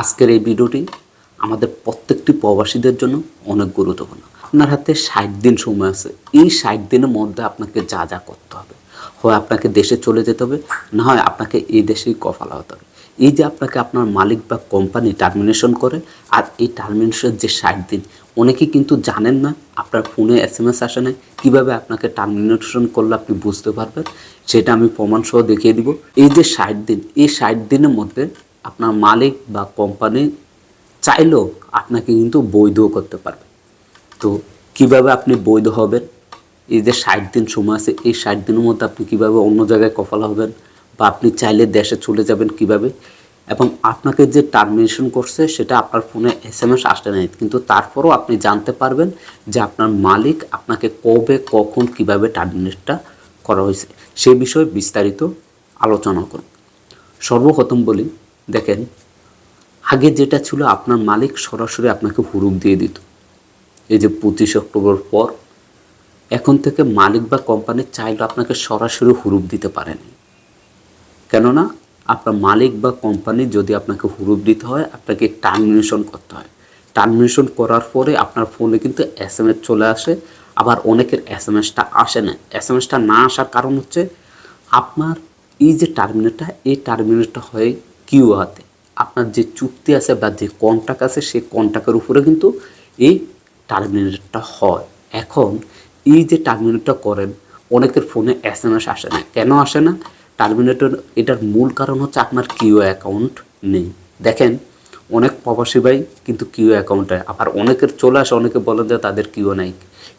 আজকের এই ভিডিওটি আমাদের প্রত্যেকটি প্রবাসীদের জন্য অনেক গুরুত্বপূর্ণ। আপনার হাতে ষাট দিন সময় আছে। এই ষাট দিনের মধ্যে আপনাকে যা যা করতে হবে। হয় আপনাকে দেশে চলে যেতে হবে, না হয় আপনাকে এই দেশেই কফালা হতে হবে। এই যে আপনাকে আপনার মালিক বা কোম্পানি টার্মিনেশন করে, আর এই টার্মিনেশন যে ষাট দিন, অনেকে কিন্তু জানেন না, আপনার ফোনে এস এম এস আসে না কীভাবে আপনাকে টার্মিনেশন করলে আপনি বুঝতে পারবেন, সেটা আমি প্রমাণ সহ দেখিয়ে দিব। এই যে ষাট দিন, এই ষাট দিনের মধ্যে আপনার মালিক বা কোম্পানি চাইলেও আপনাকে কিন্তু বৈধও করতে পারবে। তো কীভাবে আপনি বৈধ হবেন? এই যে ষাট দিন সময় আছে, এই ষাট দিনের মধ্যে আপনি কীভাবে অন্য জায়গায় কফল হবেন বা আপনি চাইলে দেশে চলে যাবেন কীভাবে? এবং আপনাকে যে টার্মিনেশন করছে, সেটা আপনার ফোনে এস এম এস আসতে নেই, কিন্তু তারপরও আপনি জানতে পারবেন যে আপনার মালিক আপনাকে কবে, কখন, কীভাবে টার্মিনেটটা করা হয়েছে। সেই বিষয়ে বিস্তারিত আলোচনা করুন সর্বপ্রথম বলি দেখেন, আগে যেটা ছিল আপনার মালিক সরাসরি আপনাকে হুরুপ দিয়ে দিত। এই যে পঁচিশ অক্টোবর পর, এখন থেকে মালিক বা কোম্পানির চাইলে আপনাকে সরাসরি হুরুপ দিতে পারেনি কেননা, আপনার মালিক বা কোম্পানি যদি আপনাকে হুরুপ দিতে হয়, আপনাকে টার্মিনেশন করতে হয়। টার্মিনেশন করার পরে আপনার ফোনে কিন্তু এস এম এস চলে আসে, আবার অনেকের এস এম এসটা আসে না। এস এম এসটা না আসার কারণ হচ্ছে, আপনার এই যে টার্মিনেটটা এই টার্মিনেটটা হয় কিউ হাতে। আপনার যে চুক্তি আছে বা যে কন্ট্রাক্ট আছে, সেই কন্ট্রাক্টের উপরে কিন্তু এই টার্মিনেটটা হয়। এখন এই যে টার্মিনেটটা করেন, অনেকের ফোনে এস এম এস আসে না। কেন আসে না? টার্মিনেটর এটার মূল কারণ হচ্ছে আপনার কিউ অ্যাকাউন্ট নেই। দেখেন, অনেক প্রবাসী ভাই কিন্তু কিউ অ্যাকাউন্টে আবার অনেকের চলে আসে, অনেকে বলে যে তাদের কিউ নাই।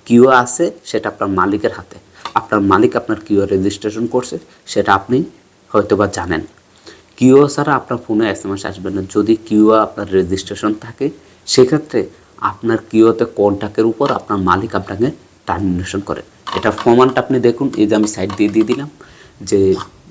কিউ আছে, সেটা আপনার মালিকের হাতে। আপনার মালিক আপনার কিউ রেজিস্ট্রেশন করছে, সেটা আপনি হয়তো বা জানেন। কিউ ছাড়া আপনার ফোনে এস এম এস আসবে না। যদি কিউ আপনার রেজিস্ট্রেশন থাকে, সেক্ষেত্রে আপনার কিউতে কন্ট্যাক্টের উপর আপনার মালিক আপনাকে টার্মিনেশন করে। এটা প্রমাণটা আপনি দেখুন, এই যে আমি সাইড দিয়ে দিয়ে দিলাম, যে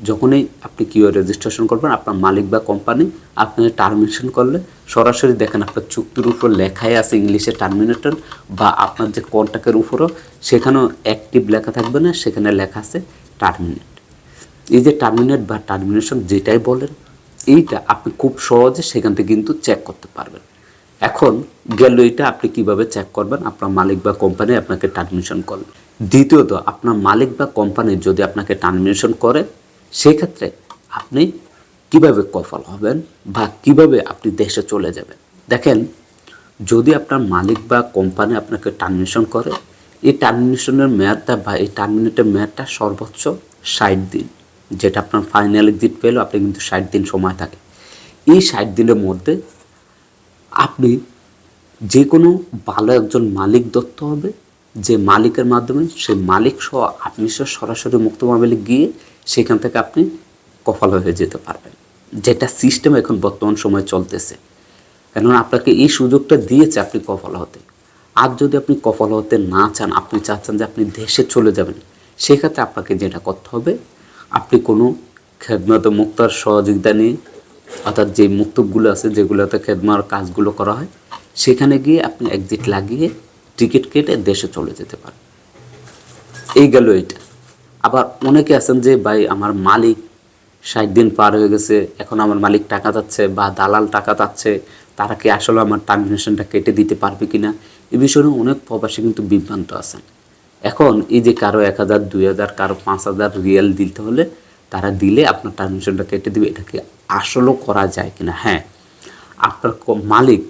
যখনই আপনি কিউ রেজিস্ট্রেশন করবেন, আপনার মালিক বা কোম্পানি আপনাকে টার্মিনেশন করলে, সরাসরি দেখেন আপনার চুক্তির উপর লেখাই আছে ইংলিশে টার্মিনেটর বা আপনার যে কন্ট্যাক্টের উপরও সেখানেও অ্যাক্টিভ লেখা থাকবে না, সেখানে লেখা আছে টার্মিনেট এই যে টার্মিনেট বা টার্মিনেশন যেটাই বলেন, এইটা আপনি খুব সহজে সেখান থেকে কিন্তু চেক করতে পারবেন। এখন গেল এটা আপনি কীভাবে চেক করবেন? আপনার মালিক বা কোম্পানি আপনাকে টার্মিনেশন করবে দ্বিতীয়ত, আপনার মালিক বা কোম্পানি যদি আপনাকে টার্মিনেশন করে, সেক্ষেত্রে আপনি কীভাবে কফল হবেন বা কীভাবে আপনি দেশে চলে যাবেন? দেখেন, যদি আপনার মালিক বা কোম্পানি আপনাকে টার্মিনেশন করে, এই টার্মিনেশনের মেয়াদটা বা এই টার্মিনেটের মেয়াদটা সর্বোচ্চ ষাট দিন। যেটা আপনার ফাইনাল এক্সিট পেলেও আপনি কিন্তু ষাট দিন সময় থাকে। এই ষাট দিনের মধ্যে আপনি যে কোনো ভালো একজন মালিক ধরতে হবে, যে মালিকের মাধ্যমে সেই মালিক সহ আপনি সহ সরাসরি মুক্ত মামলে গিয়ে সেখান থেকে আপনি কফল হয়ে যেতে পারবেন। যেটা সিস্টেম এখন বর্তমান সময়ে চলতেছে। কেননা আপনাকে এই সুযোগটা দিয়েছে আপনি কফল হতে। আর যদি আপনি কফল হতে না চান, আপনি চাচ্ছেন যে আপনি দেশে চলে যাবেন, সেক্ষেত্রে আপনাকে যেটা করতে হবে আপনি কোনো খেদমত মুক্তার সহযোগিতা নিয়ে অর্থাৎ যে মুক্তবগুলো আছে, যেগুলোতে খেদমার কাজগুলো করা হয়, সেখানে গিয়ে আপনি এক্সিট লাগিয়ে টিকিট কেটে দেশে চলে যেতে পারেন। এই গেল এটা। আবার অনেকে আছেন যে, ভাই, আমার মালিক ষাট দিন পার হয়ে গেছে, এখন আমার মালিক টাকা চাচ্ছে বা দালাল টাকা চাচ্ছে, তারা কি আসলে আমার টার্মিনেশনটা কেটে দিতে পারবে কিনা? এ বিষয়ে অনেক প্রবাসী কিন্তু বিভ্রান্ত আছেন। এখন এই যে কারও এক হাজার, দুই হাজার, কারও পাঁচ হাজার রিয়েল দিতে হলে তারা দিলে আপনার টার্মিনেশনটা কেটে দিবে। এটাকে আসলেও করা যায় কিনা? হ্যাঁ। আপনার মালিক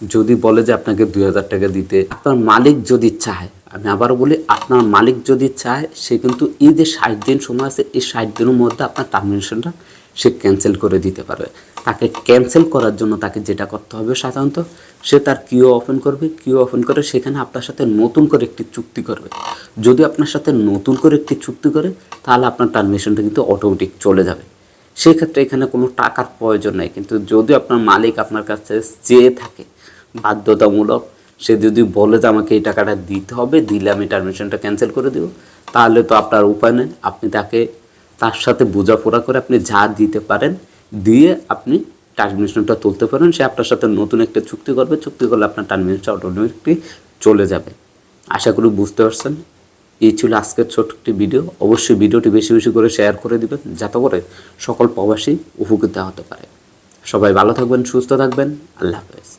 যদি বলে যে আপনাকে দুই হাজার টাকা দিতে, আপনার মালিক যদি চায়, আমি আবার বলি, আপনার মালিক যদি চায়, সে কিন্তু এই যে ষাট দিন সময় আছে, এই ষাট দিনের মধ্যে আপনার টার্মিনেশনটা সে ক্যান্সেল করে দিতে পারবে। তাকে ক্যান্সেল করার জন্য তাকে যেটা করতে হবে সাধারণত, সে তার কিউ ওপেন করবে। কিউ ওপেন করে সেখানে আপনার সাথে নতুন করে একটি চুক্তি করবে। যদি আপনার সাথে নতুন করে একটি চুক্তি করে, তাহলে আপনার টার্মিনেশনটা কিন্তু অটোমেটিক চলে যাবে। সেক্ষেত্রে এখানে কোনো টাকার প্রয়োজন নেই। কিন্তু যদি আপনার মালিক আপনার কাছে চেয়ে থাকে, বাধ্যতামূলক, সে যদি বলে যে আমাকে এই টাকাটা দিতে হবে, দিলে আমি টার্মিনেশনটা ক্যান্সেল করে দেবো, তাহলে তো আপনার উপায় নেই। আপনি তাকে, তার সাথে বোঝাপড়া করে আপনি যা দিতে পারেন দিয়ে আপনি টার্মিনেশনটা তুলতে পারেন। সে আপনার সাথে নতুন একটা চুক্তি করবে। চুক্তি করলে আপনার টার্মিনেশনটা অটোমেটিকলি চলে যাবে। আশা করি বুঝতে পারছেন। এই ছিল আজকের ছোট্ট একটি ভিডিও অবশ্যই ভিডিওটি বেশি বেশি করে শেয়ার করে দিবেন। যাতে করে সকল প্রবাসী উপকৃত হতে পারে। সবাই ভালো থাকবেন, সুস্থ থাকবেন। আল্লাহ হাফেজ।